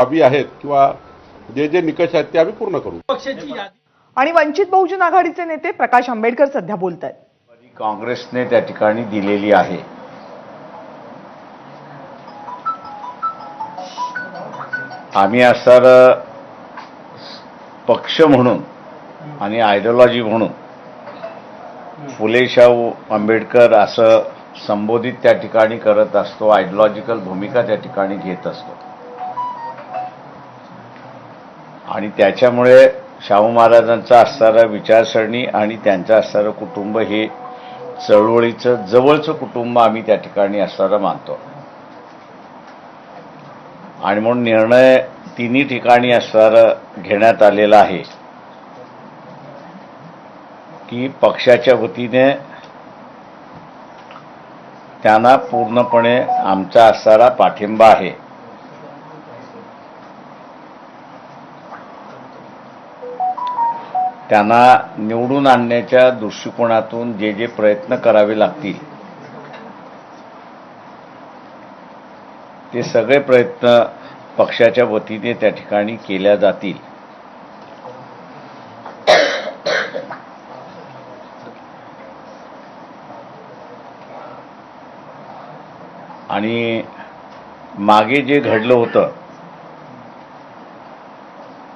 बाबी आहेत किंवा जे जे निकष आहेत ते आम्ही पूर्ण करू. पक्षाची यादी. आणि वंचित बहुजन आघाडीचे नेते प्रकाश आंबेडकर सध्या बोलत आहेत काँग्रेसने त्या ठिकाणी दिलेली आहे. आम्ही असणार पक्ष म्हणून आणि आयडिओलॉजी म्हणून फुले शाहू आंबेडकर असं संबोधित त्या ठिकाणी करत असतो आयडिओलॉजिकल भूमिका त्या ठिकाणी घेत असतो. आणि त्याच्यामुळे शाहू महाराजांचा असणारा विचारसरणी आणि त्यांचं असणारं कुटुंब हे चळवळीचं जवळचं कुटुंब आम्ही त्या ठिकाणी असणारं मानतो. आणि म्हणून निर्णय तिन्ही ठिकाणी असणारं घेण्यात आलेला आहे की पक्षाच्या वतीने त्यांना पूर्णपणे आमचा असणारा पाठिंबा आहे. त्यांना निवडून आणण्याच्या दृष्टिकोनातून जे जे प्रयत्न करावे लागतील ते सगळे प्रयत्न पक्षाच्या वतीने त्या ठिकाणी केल्या जातील. आणि मागे जे घडलं होतं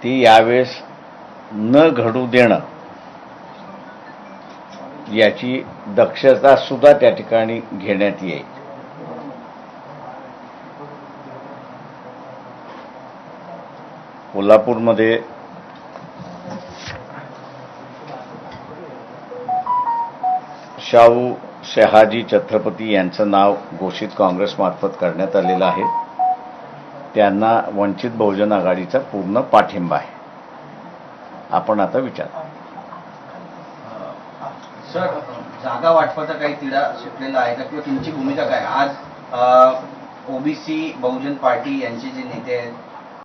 ते यावेळेस न घडू देणं. याची दक्षता सुद्धा त्या ठिकाणी घेण्यात येईल. कोल्हापूरमध्ये शाहू शहाजी छत्रपती यांचं नाव घोषित काँग्रेसमार्फत करण्यात आलेलं आहे. त्यांना वंचित बहुजन आघाडीचा पूर्ण पाठिंबा आहे. आपण आता विचार सर जागा वाटपाचा काही तिढा सुटलेला आहे का? किंवा तुमची भूमिका काय? आज ओबीसी बहुजन पार्टी यांचे जे नेते आहेत